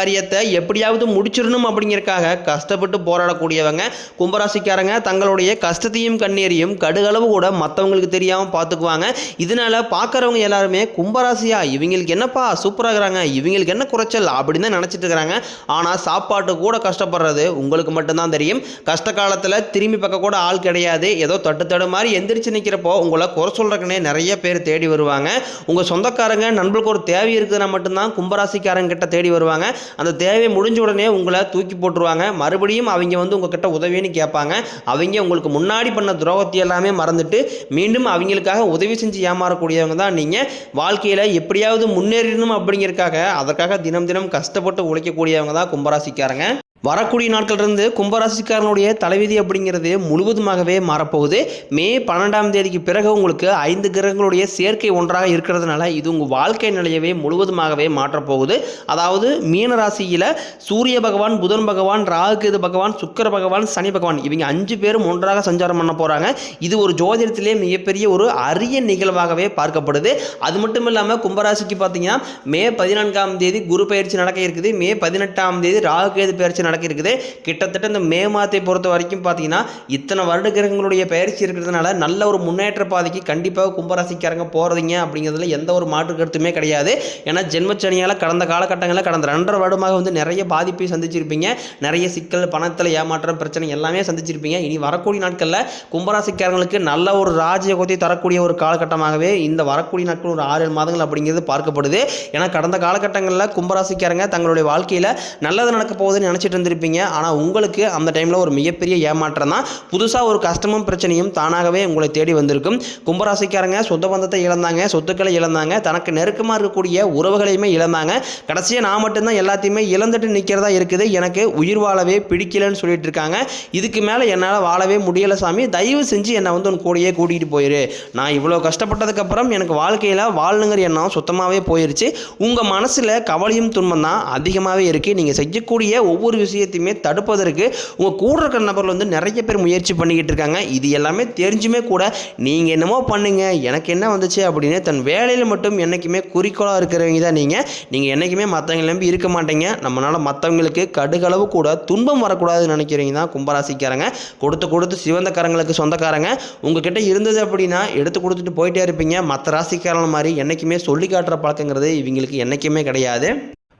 காரியத்தை எப்படியாவது முடிச்சிடணும் அப்படிங்கிறக்காக கஷ்டப்பட்டு போராடக்கூடியவங்க கும்பராசிக்காரங்க தங்களுடைய கஷ்டத்தையும் கண்ணீரையும் கடுகளவு கூட மற்றவங்களுக்கு தெரியாமல் பார்த்துக்குவாங்க இதனால பார்க்குறவங்க எல்லாருமே கும்பராசியா இவங்களுக்கு என்னப்பா சூப்பராக இருக்கிறாங்க இவங்களுக்கு என்ன குறைச்சல் அப்படின்னு தான் நினச்சிட்டு இருக்கிறாங்க. ஆனால் சாப்பாட்டு கூட கஷ்டப்படுறது உங்களுக்கு மட்டும்தான் தெரியும். கஷ்ட காலத்தில் திரும்பி பார்க்க கூட ஆள் கிடையாது. ஏதோ தட்டு தடு மாதிரி எந்திரிச்சு நிற்கிறப்போ உங்களை குறை சொல்கிறக்குனே நிறைய பேர் தேடி வருவாங்க. உங்கள் சொந்தக்காரங்க நண்பர்களுக்கு ஒரு தேவை இருக்குதுன்னா மட்டும்தான் கும்பராசிக்காரங்க கிட்ட தேடி வருவாங்க. அந்த தேவை முடிஞ்ச உடனே உங்களை தூக்கி போட்டுருவாங்க. மறுபடியும் அவங்க வந்து உங்ககிட்ட உதவின்னு கேட்பாங்க. அவங்க உங்களுக்கு முன்னாடி பண்ண துரோகத்தை எல்லாமே மறந்துட்டு மீண்டும் அவங்களுக்காக உதவி செஞ்சு ஏமாறக்கூடியவங்க தான் நீங்கள் வாழ்க்கையில் எப்படியாவது முன்னேறணும் அப்படிங்கிறதுக்காக அதற்காக தினம் தினம் கஷ்டப்பட்டு உழைக்கக்கூடியவங்க தான் கும்பராசிக்காரங்க. வரக்கூடிய நாட்கள்லேருந்து கும்பராசிக்காரனுடைய தலைவிதி அப்படிங்கிறது முழுவதுமாகவே மாறப்போகுது. மே பன்னெண்டாம் தேதிக்கு பிறகு உங்களுக்கு ஐந்து கிரகங்களுடைய சேர்க்கை ஒன்றாக இருக்கிறதுனால இது உங்கள் வாழ்க்கை நிலையவே முழுவதுமாகவே மாற்றப்போகுது. அதாவது மீன ராசியில் சூரிய பகவான் புதன் பகவான் ராகுகேது பகவான் சுக்கர பகவான் சனி பகவான் இவங்க அஞ்சு பேரும் ஒன்றாக சஞ்சாரம் பண்ண போகிறாங்க இது ஒரு ஜோதிடத்திலே மிகப்பெரிய ஒரு அரிய நிகழ்வாகவே பார்க்கப்படுது. அது மட்டும் இல்லாமல் கும்பராசிக்கு பார்த்தீங்கன்னா மே பதினான்காம் தேதி குரு பயிற்சி நடக்க இருக்குது. மே பதினெட்டாம் தேதி ராகுகேது பயிற்சி நடக்கிருக்குது கிட்டத்தட்ட இந்த மே மாதத்தை பொறுத்த வரைக்கும் பார்த்தீங்கன்னா இத்தனை வருட கிரகங்களுடைய பயிற்சி இருக்கிறதுனால நல்ல ஒரு முன்னேற்ற பாதைக்கு கண்டிப்பாக கும்பராசிக்காரங்க போகிறதுங்க அப்படிங்கிறதுல எந்த ஒரு மாற்று கருத்துமே கிடையாது. ஏன்னா ஜென்மச்சனியால் கடந்த காலகட்டங்களில் கடந்த ரெண்டரை வருடமாக வந்து நிறைய பாதிப்பை சந்திச்சிருப்பீங்க. நிறைய சிக்கல் பணத்தில் ஏமாற்றம் பிரச்சனை எல்லாமே சந்திச்சிருப்பீங்க. இனி வரக்கூடிய நாட்களில் கும்பராசிக்காரங்களுக்கு நல்ல ஒரு ராஜயோகத்தை தரக்கூடிய ஒரு காலகட்டமாகவே இந்த வரக்கூடிய நாட்கள் ஒரு ஆறு ஏழு மாதங்கள் அப்படிங்கிறது பார்க்கப்படுது. ஏன்னா கடந்த காலகட்டங்களில் கும்பராசிக்காரங்க தங்களுடைய வாழ்க்கையில் நல்லது நடக்க போகுதுன்னு நினச்சிட்டு இருந்திருப்பீங்க ஆனால் உங்களுக்கு அந்த டைமில் ஒரு மிகப்பெரிய ஏமாற்றம் தான். புதுசாக ஒரு கஷ்டமும் பிரச்சனையும் தானாகவே உங்களை தேடி வந்திருக்கும். கும்பராசிக்காரங்க சொந்த பந்தத்தை இழந்தாங்க சொத்துக்களை இழந்தாங்க தனக்கு நெருக்கமாக இருக்கக்கூடிய உறவுகளையுமே இழந்தாங்க. கடைசியாக நான் மட்டும்தான் எல்லாத்தையுமே இழந்துட்டு நிற்கிறதா இருக்குது. எனக்கு உயிர் வாழவே பிடிக்கலன்னு சொல்லிட்டு இருக்காங்க. இதுக்கு மேலே என்னால் வாழவே முடியலை சாமி. தயவு செஞ்சு என்னை வந்து உன் கூடயே கூட்டிகிட்டு போயிரு. நான் இவ்வளோ கஷ்டப்பட்டதுக்கப்புறம் எனக்கு வாழ்க்கையில் வாழணுங்கிற எண்ணம் சுத்தமாகவே போயிருச்சு. உங்கள் மனசில் கவலையும் துன்பம் தான் அதிகமாகவே இருக்குது நீங்கள் செய்யக்கூடிய ஒவ்வொரு விஷயத்தையுமே தடுப்பதற்கு உங்கள் கூட இருக்கிற நபர்கள் வந்து நிறைய பேர் முயற்சி பண்ணிக்கிட்டு இருக்காங்க. இது எல்லாமே தெரிஞ்சுமே கூட நீங்கள் என்னமோ பண்ணுங்க எனக்கு என்ன வந்துச்சு அப்படின்னு தன் வேலையில் மட்டும் என்றைக்குமே குறிக்கோளாக இருக்கிறவங்க தான் நீங்கள் நீங்கள் என்றைக்குமே மற்றவங்க நம்பி இருக்க மாட்டீங்க. நம்மளால் மற்றவங்களுக்கு கடுகளவு கூட துன்பம் வரக்கூடாதுன்னு நினைக்கிறீங்க தான் கும்பராசிக்காரங்க. கொடுத்து கொடுத்து சிவந்தக்காரங்களுக்கு சொந்தக்காரங்க. உங்ககிட்ட இருந்தது அப்படின்னா எடுத்து கொடுத்துட்டு போயிட்டே இருப்பீங்க. மற்ற ராசிக்காரன் மாதிரி என்றைக்குமே சொல்லி காட்டுற பழக்கங்கிறது இவங்களுக்கு என்றைக்குமே கிடையாது.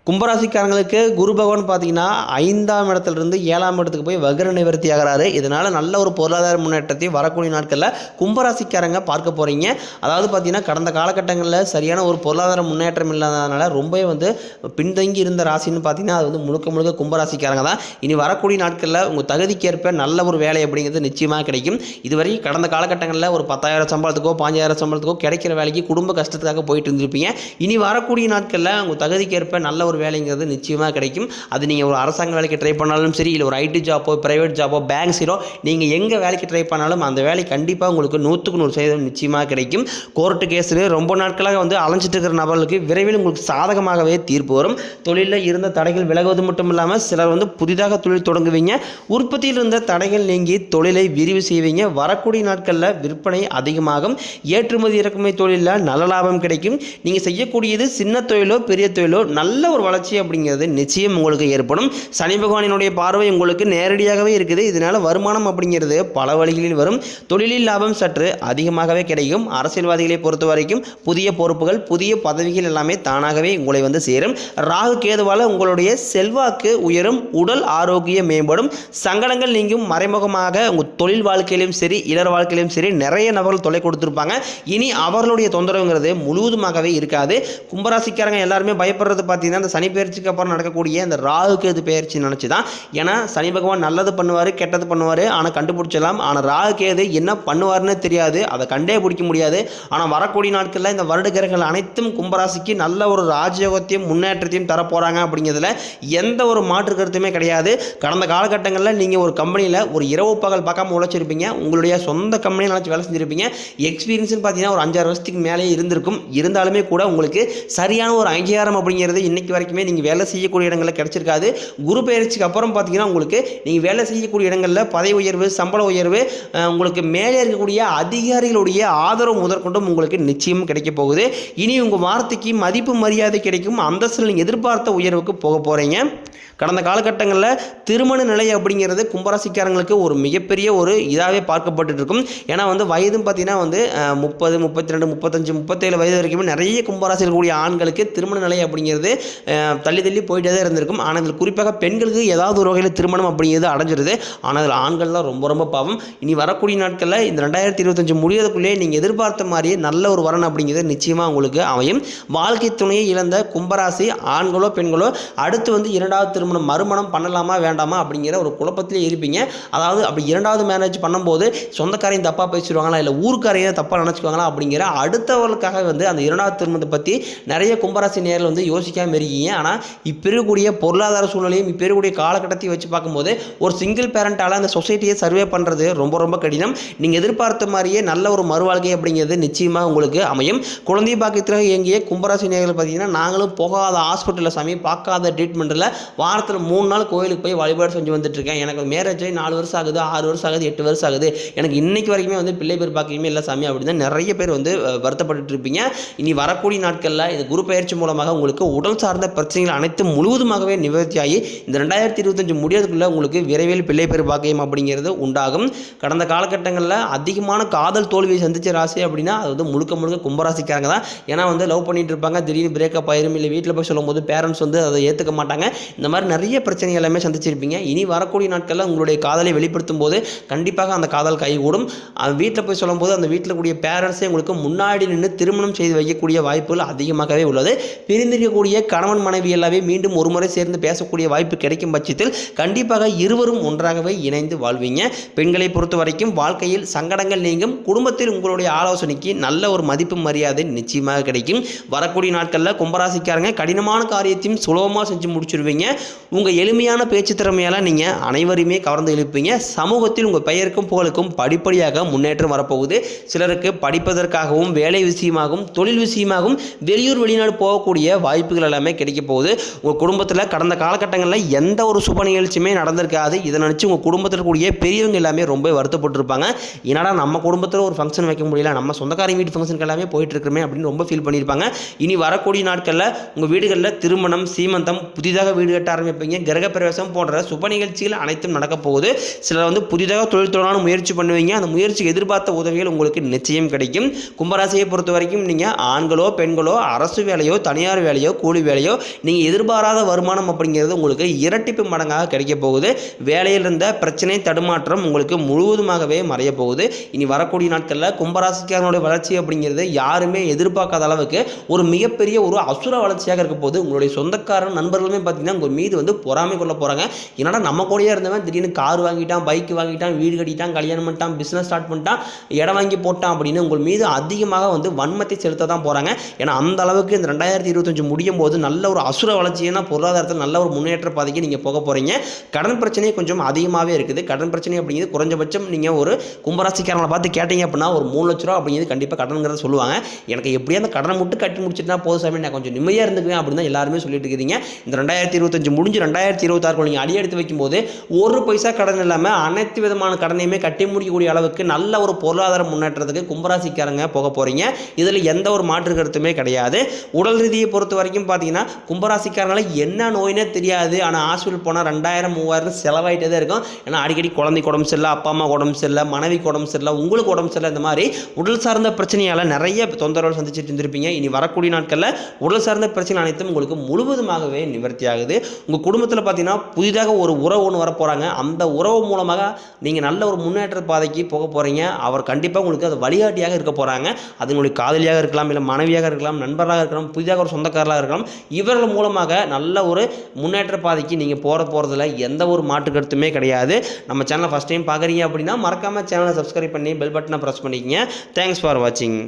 கும்பராசிக்காரங்களுக்கு குரு பகவான் பார்த்தீங்கன்னா ஐந்தாம் இடத்துலேருந்து ஏழாம் இடத்துக்கு போய் வக்ர நிவர்த்தி ஆகிறாரு. இதனால் நல்ல ஒரு பொருளாதார முன்னேற்றத்தையும் வரக்கூடிய நாட்களில் கும்பராசிக்காரங்க பார்க்க போகிறீங்க அதாவது பார்த்தீங்கன்னா கடந்த காலகட்டங்களில் சரியான ஒரு பொருளாதார முன்னேற்றம் இல்லாததுனால ரொம்பவே வந்து பின்தங்கி இருந்த ராசின்னு பார்த்தீங்கன்னா அது வந்து முழுக்க முழுக்க கும்பராசிக்காரங்க தான். இனி வரக்கூடிய நாட்களில் உங்கள் தகுதிக்கேற்ப நல்ல ஒரு வேலை அப்படிங்கிறது நிச்சயமாக கிடைக்கும். இதுவரை கடந்த காலகட்டங்களில் ஒரு பத்தாயிரம் சம்பளத்துக்கோ பாஞ்சாயிரம் சம்பளத்துக்கோ கிடைக்கிற வேலைக்கு குடும்ப கஷ்டத்துக்காக போயிட்டு இருந்திருப்பீங்க. இனி வரக்கூடிய நாட்களில் உங்கள் தகுதிக்கேற்ப நல்ல ஒரு வேலைங்கிறது நிச்சயமாக கிடைக்கும். அது நீங்கள் ஒரு அரசாங்க வேலைக்கு ட்ரை பண்ணாலும் சரி இல்லை ஒரு ஐடி ஜாப்போ ப்ரைவேட் ஜாப்போ பேங்க் சீரோ நீங்கள் எங்கே வேலைக்கு ட்ரை பண்ணாலும் அந்த வேலை கண்டிப்பாக உங்களுக்கு நூற்றுக்கு நூறு சதவீதம் நிச்சயமாக கிடைக்கும். கோர்ட்டு கேஸில் ரொம்ப நாட்களாக வந்து அலைஞ்சிட்டு இருக்கிற நபர்களுக்கு விரைவில் உங்களுக்கு சாதகமாகவே தீர்ப்பு வரும். தொழிலில் இருந்த தடைகள் விலகுவது மட்டும் இல்லாமல் சிலர் வந்து புதிதாக தொழில் தொடங்குவீங்க. உற்பத்தியில் இருந்த தடைகள் நீங்கி தொழிலை விரிவு செய்வீங்க. வரக்கூடிய நாட்களில் விற்பனை அதிகமாகும். ஏற்றுமதி இறக்குமதி தொழிலில் நல்ல லாபம் கிடைக்கும். நீங்கள் செய்யக்கூடியது சின்ன தொழிலோ பெரிய தொழிலோ நல்ல ஒரு வளர்ச்சி அப்படிங்கிறது நிச்சயம் உங்களுக்கு ஏற்படும். சனி பகவானினுடைய பார்வை உங்களுக்கு நேரடியாகவே இருக்குது. இதனால் வருமானம் அப்படிங்கிறது பல வழிகளில் வரும். தொழிலில் லாபம் சற்று அதிகமாகவே கிடைக்கும். அரசியல்வாதிகளை பொறுத்த வரைக்கும் புதிய பொறுப்புகள் புதிய பதவிகள் எல்லாமே தானாகவே உங்களை வந்து சேரும். ராகு கேதுவால் உங்களுடைய செல்வாக்கு உயரும். உடல் ஆரோக்கியம் மேம்படும். சங்கடங்கள் நீங்கும். மறைமுகமாக உங்கள் தொழில் வாழ்க்கையிலும் சரி இளர் வாழ்க்கையிலும் சரி நிறைய நபர்கள் தொலை கொடுத்துருப்பாங்க. இனி அவர்களுடைய தொந்தரவுங்கிறது முழுவதுமாகவே இருக்காது. கும்பராசிக்காரங்க எல்லாருமே பயப்படுறது பார்த்தீங்கன்னா இந்த சனி பயிற்சிக்கு அப்புறம் நடக்கக்கூடிய இந்த ராகு கேது பயிற்சி நினச்சி தான் ஏன்னா சனி பகவான் நல்லது பண்ணுவார் கெட்டது பண்ணுவார் ஆனால் கண்டுபிடிச்சலாம் ஆனால் ராகு கேது என்ன பண்ணுவார்னு தெரியாது அதை கண்டே பிடிக்க முடியாது. ஆனால் வரக்கூடிய நாட்களில் இந்த வருட கிரகங்கள் அனைத்தும் கும்பராசிக்கு நல்ல ஒரு ராஜயோகத்தையும் முன்னேற்றத்தையும் தரப்போகிறாங்க அப்படிங்கிறதுல எந்த ஒரு மாற்று கருத்துமே கிடையாது. கடந்த காலகட்டங்களில் நீங்கள் ஒரு கம்பெனியில் ஒரு இரவு பகல் பார்க்காம உழைச்சிருப்பீங்க. உங்களுடைய சொந்த கம்பெனியில் நினச்சி வேலை செஞ்சுருப்பீங்க. எக்ஸ்பீரியன்ஸ்னு பார்த்தீங்கன்னா ஒரு அஞ்சாறு வருஷத்துக்கு மேலே இருந்திருக்கும். இருந்தாலுமே கூட உங்களுக்கு சரியான ஒரு அங்கீகாரம் அப்படிங்கிறது இன்றைக்கி வரைக்குமே நீங்கள் வேலை செய்யக்கூடிய இடங்களில் கிடச்சிருக்காது. குரு பயிற்சிக்கு அப்புறம் பார்த்தீங்கன்னா உங்களுக்கு நீங்கள் வேலை செய்யக்கூடிய இடங்களில் பதவி உயர்வு சம்பள உயர்வு உங்களுக்கு மேலே இருக்கக்கூடிய அதிகாரிகளுடைய ஆதரவு முதற்கொண்டும் உங்களுக்கு நிச்சயம் கிடைக்க போகுது. இனி உங்கள் வார்த்தைக்கு மதிப்பு மரியாதை கிடைக்கும். அந்தஸ்தில் நீங்கள் எதிர்பார்த்த உயர்வுக்கு போக போகிறீங்க கடந்த காலகட்டங்களில் திருமண நிலை அப்படிங்கிறது கும்பராசிக்காரங்களுக்கு ஒரு மிகப்பெரிய ஒரு இதாகவே பார்க்கப்பட்டு இருக்கும் ஏன்னா வந்து வயதும் பார்த்தீங்கன்னா வந்து முப்பது முப்பத்தி ரெண்டு முப்பத்தஞ்சு முப்பத்தேழு வயது வரைக்குமே நிறைய கும்பராசி இருக்கக்கூடிய ஆண்களுக்கு திருமண நிலை அப்படிங்கிறது தள்ளி தள்ளி போயிட்டே தான் இருந்திருக்கும். ஆனால் இதில் குறிப்பாக பெண்களுக்கு ஏதாவது ஒரு வகையில் திருமணம் அப்படிங்கிறது அடைஞ்சிருது. ஆனால் அதில் ஆண்கள்லாம் ரொம்ப ரொம்ப பாவம். இனி வரக்கூடிய நாட்களில் இந்த ரெண்டாயிரத்தி இருபத்தஞ்சு முடியறதுக்குள்ளே நீங்கள் எதிர்பார்த்த மாதிரியே நல்ல ஒரு வரன் அப்படிங்கிறது நிச்சயமாக உங்களுக்கு அமையும். வாழ்க்கை துணையை இழந்த கும்பராசி ஆண்களோ பெண்களோ அடுத்து வந்து இரண்டாவது திருமணம் மறுமணம் பண்ணலாமா வேண்டாமா அப்படிங்கிற ஒரு குழப்பத்திலே இருப்பீங்க. அதாவது அப்படி இரண்டாவது மேரேஜ் பண்ணும்போது சொந்தக்காரையும் தப்பாக பேசிடுவாங்களா இல்லை ஊருக்காரையும் தப்பாக நினச்சிக்குவாங்களா அப்படிங்கிற அடுத்தவர்களுக்காக வந்து அந்த இரண்டாவது திருமணத்தை பற்றி நிறைய கும்பராசி நேரில் வந்து யோசிக்காமல் இருக்கீங்க. ஆனால் இப்போ இருக்கக்கூடிய பொருளாதார சூழ்நிலையும் இப்போ இருக்கக்கூடிய காலகட்டத்தையும் வச்சு பார்க்கும்போது ஒரு சிங்கிள் பேரண்டால் அந்த சொசைட்டியை சர்வே பண்ணுறது ரொம்ப ரொம்ப கடினம். நீங்கள் எதிர்பார்த்த மாதிரியே நல்ல ஒரு மறுவாழ்க்கை அப்படிங்கிறது நிச்சயமாக உங்களுக்கு அமையும். குழந்தை பாக்கியத்தில் இயங்கிய கும்பராசி நேர்கள் பார்த்தீங்கன்னா நாங்களும் போகாத ஹாஸ்பிட்டலில் சாமி பார்க்காத ட்ரீட்மெண்ட்டில் வாரத்தில் மூணு நாள் கோயிலுக்கு போய் வழிபாடு செஞ்சு வந்துட்டுருக்கேன். எனக்கு மேரேஜ் ஆகி நாலு வருஷம் ஆகுது ஆறு வருஷம் ஆகுது எட்டு வருஷம் ஆகுது. எனக்கு இன்றைக்கி வரைக்குமே வந்து பிள்ளை பேர் பாக்கியமே இல்லை சாமி அப்படின்னு நிறைய பேர் வந்து வருத்தப்பட்டு இருப்பீங்க. இனி வரக்கூடிய நாட்களில் இந்த குரு பயிற்சி மூலமாக உங்களுக்கு உடல் சார்ந்த பிரச்சனைகள் அனைத்தும் முழுவதுமாகவே நிவர்த்தியாகி இந்த ரெண்டாயிரத்தி இருபத்தஞ்சு முடியறதுக்குள்ளே உங்களுக்கு விரைவில் பிள்ளை பேர் பாக்கியம் அப்படிங்கிறது உண்டாகும். கடந்த காலகட்டங்களில் அதிகமான காதல் தோல்வியை சந்தித்த ராசி அப்படின்னா அது வந்து முழுக்க முழுக்க கும்பராசிக்காரங்க தான். ஏன்னா வந்து லவ் பண்ணிட்டு இருப்பாங்க திடீர்னு பிரேக்கப் ஆயிரும் இல்லை வீட்டில் போய் சொல்லும்போது பேரண்ட்ஸ் வந்து அதை ஏற்றுக்க மாட்டாங்க. இந்த மாதிரி நிறைய பிரச்சனைகள் எல்லாமே சந்திச்சிருப்பீங்க. இனி வரக்கூடிய நாட்களில் உங்களுடைய காதலை வெளிப்படுத்தும் போது கண்டிப்பாக அந்த காதல் கைகூடும். வீட்டில் போய் சொல்லும்போது அந்த வீட்டில் கூடிய பேரண்ட்ஸே உங்களுக்கு முன்னாடி நின்று திருமணம் செய்து வைக்கக்கூடிய வாய்ப்புகள் அதிகமாகவே உள்ளது. பிரிந்திருக்கக்கூடிய கணவன் மனைவி எல்லாமே மீண்டும் ஒரு முறை சேர்ந்து பேசக்கூடிய வாய்ப்பு கிடைக்கும் பட்சத்தில் கண்டிப்பாக இருவரும் ஒன்றாகவே இணைந்து வாழ்வீங்க. பெண்களை பொறுத்த வரைக்கும் வாழ்க்கையில் சங்கடங்கள் நீங்கும். குடும்பத்தில் உங்களுடைய ஆலோசனைக்கு நல்ல ஒரு மதிப்பு மரியாதை நிச்சயமாக கிடைக்கும். வரக்கூடிய நாட்களில் கும்பராசிக்காரங்க கடினமான காரியத்தையும் சுலபமாக செஞ்சு முடிச்சிருவீங்க. உங்கள் எளிமையான பேச்சு திறமையால் நீங்கள் அனைவரையுமே கவர்ந்து இழுப்பீங்க சமூகத்தில் உங்கள் பெயருக்கும் புகழுக்கும் படிப்படியாக முன்னேற்றம் வரப்போகுது. சிலருக்கு படிப்பதற்காகவும் வேலை விஷயமாகவும் தொழில் விஷயமாகவும் வெளியூர் வெளிநாடு போகக்கூடிய வாய்ப்புகள் எல்லாமே கிடைக்க போகுது. உங்கள் குடும்பத்தில் கடந்த காலகட்டங்களில் எந்த ஒரு சுப நிகழ்ச்சியுமே நடந்திருக்காது. இதை நினச்சி உங்கள் குடும்பத்தில் கூடிய பெரியவங்க எல்லாமே ரொம்ப வருத்தப்பட்டிருப்பாங்க. என்னடா நம்ம குடும்பத்தில் ஒரு ஃபங்க்ஷன் வைக்க முடியல நம்ம சொந்தக்காரங்க வீட்டு ஃபங்க்ஷனுக்கு எல்லாமே போயிட்டு இருக்கிறோமே அப்படின்னு ரொம்ப ஃபீல் பண்ணியிருப்பாங்க. இனி வரக்கூடிய நாட்களில் உங்கள் வீடுகளில் திருமணம் சீமந்தம் புதிதாக வீடு கட்ட ஆரம்பிப்பீங்க. கிரகப்பிரவேசம் போன்ற சுப நிகழ்ச்சிகள் அனைத்தும் நடக்கப்போகுது சிலர் வந்து புதிதாக தொழில் தொடரான முயற்சி பண்ணுவீங்க. அந்த முயற்சி எதிர்பார்த்த உதவிகள் உங்களுக்கு நிச்சயம் கிடைக்கும். கும்பராசியை பொறுத்த வரைக்கும் நீங்கள் ஆண்களோ பெண்களோ அரசு வேலையோ தனியார் வேலையோ கூலி வேலையோ நீங்கள் எதிர்பாராத வருமானம் அப்படிங்கிறது உங்களுக்கு இரட்டிப்பு மடங்காக கிடைக்க போகுது. வேலையில் இருந்த பிரச்சனை தடுமாற்றம் உங்களுக்கு முழுவதுமாகவே மறைய போகுது. இனி வரக்கூடிய நாட்களில் கும்பராசிக்காரனுடைய வளர்ச்சி அப்படிங்கிறது யாருமே எதிர்பார்க்காத அளவுக்கு ஒரு மிகப்பெரிய ஒரு அசுர வளர்ச்சியாக இருக்க போது உங்களுடைய சொந்தக்காரன் நண்பர்களுமே பார்த்தீங்கன்னா மீது வந்து பொறாமை கொள்ள போகிறாங்க என்னடா நம்ம கூடயே இருந்தவன் திடீர்னு கார் வாங்கிட்டான் பைக் வாங்கிட்டான் வீடு கட்டிட்டான் கல்யாணம் பண்ணிட்டான் பிஸ்னஸ் ஸ்டார்ட் பண்ணிட்டான் இடம் வாங்கி போட்டான் அப்படின்னு உங்கள் மீது அதிகமாக வந்து வன்மத்தை செலுத்த தான் போகிறாங்க ஏன்னா அந்த அளவுக்கு இந்த ரெண்டாயிரத்தி இருபத்தஞ்சு முடியும் போது நல்ல ஒரு அசுர வளர்ச்சியான பொருளாதாரத்தில் நல்ல ஒரு முன்னேற்ற பாதைக்கு நீங்கள் போக போகிறீங்க கடன் பிரச்சனை கொஞ்சம் அதிகமாகவே இருக்குது. கடன் பிரச்சனை அப்படிங்கிறது குறைஞ்சபட்சம் நீங்கள் ஒரு கும்பராசிக்காரங்களை பார்த்து கேட்டீங்க அப்படின்னா ஒரு மூணு லட்ச ரூபா அப்படிங்கிறது கண்டிப்பாக கடனுங்கிறத சொல்லுவாங்க. எனக்கு எப்படியா அந்த கடனை மட்டும் கட்டி முடிச்சுட்டா போதும் சாமி நான் கொஞ்சம் நிம்மதியாக இருந்துக்குவேன் அப்படின்னு தான் எல்லாருமே சொல்லிட்டு இருக்கிறீங்க. இந்த ரெண்டாயிரத்தி இருபத்தஞ்சு முடிஞ்சு ரெண்டாயிரத்தி இருபத்தாறு நீங்கள் அடி எடுத்து வைக்கும்போது ஒரு பைசா கடன் இல்லாமல் அனைத்து விதமான கடனையுமே கட்டி முடிக்கக்கூடிய அளவுக்கு நல்ல ஒரு பொருளாதார முன்னேற்றத்துக்கு கும்பராசிக்காரங்க போக போகிறீங்க இதில் எந்த ஒரு மாற்று கருத்துமே கிடையாது. உடல் ரீதியை பொறுத்த வரைக்கும் பார்த்தீங்கன்னா கும்பராசிக்காரனால என்ன நோயினே தெரியாது. ஆனால் ஹாஸ்பிட்டல் போனால் ரெண்டாயிரம் மூவாயிரம் செலவாயிட்டே தான் இருக்கும். ஏன்னா அடிக்கடி குழந்தைக்கு உடம்பு சரியில்லை அப்பா அம்மா உடம்பு சரியில்லை மனைவிக்கு உடம்பு சரியில்லை உங்களுக்கு உடம்பு சரியில்லை இந்த மாதிரி உடல் சார்ந்த பிரச்சனையால் நிறைய தொந்தரவு சந்திச்சுட்டு இருந்திருப்பீங்க. இனி வரக்கூடிய நாட்களில் உடல் சார்ந்த பிரச்சனை அனைத்தும் உங்களுக்கு முழுவதுமாகவே நிவர்த்தி ஆகுது உங்கள் குடும்பத்தில் பார்த்தீங்கன்னா புதிதாக ஒரு உறவு ஒன்று வர போகிறாங்க அந்த உறவு மூலமாக நீங்கள் நல்ல ஒரு முன்னேற்ற பாதைக்கு போக போகிறீங்க அவர் கண்டிப்பாக உங்களுக்கு அது வழிகாட்டியாக இருக்க போகிறாங்க அது உங்களுடைய காதலியாக இருக்கலாம் இல்லை மனைவியாக இருக்கலாம் நண்பராக இருக்கலாம் புதிதாக ஒரு சொந்தக்காரராக இருக்கலாம். இவர்கள் மூலமாக நல்ல ஒரு முன்னேற்ற பாதைக்கு நீங்கள் போகிற போகிறதுல எந்த ஒரு மாற்று கருத்துமே கிடையாது. நம்ம சேனலை ஃபஸ்ட் டைம் பார்க்குறீங்க அப்படின்னா மறக்காமல் சேனலை சப்ஸ்கிரைப் பண்ணி பெல் பட்டனை ப்ரெஸ் பண்ணிக்கங்க. தேங்க்ஸ் ஃபார் வாட்சிங்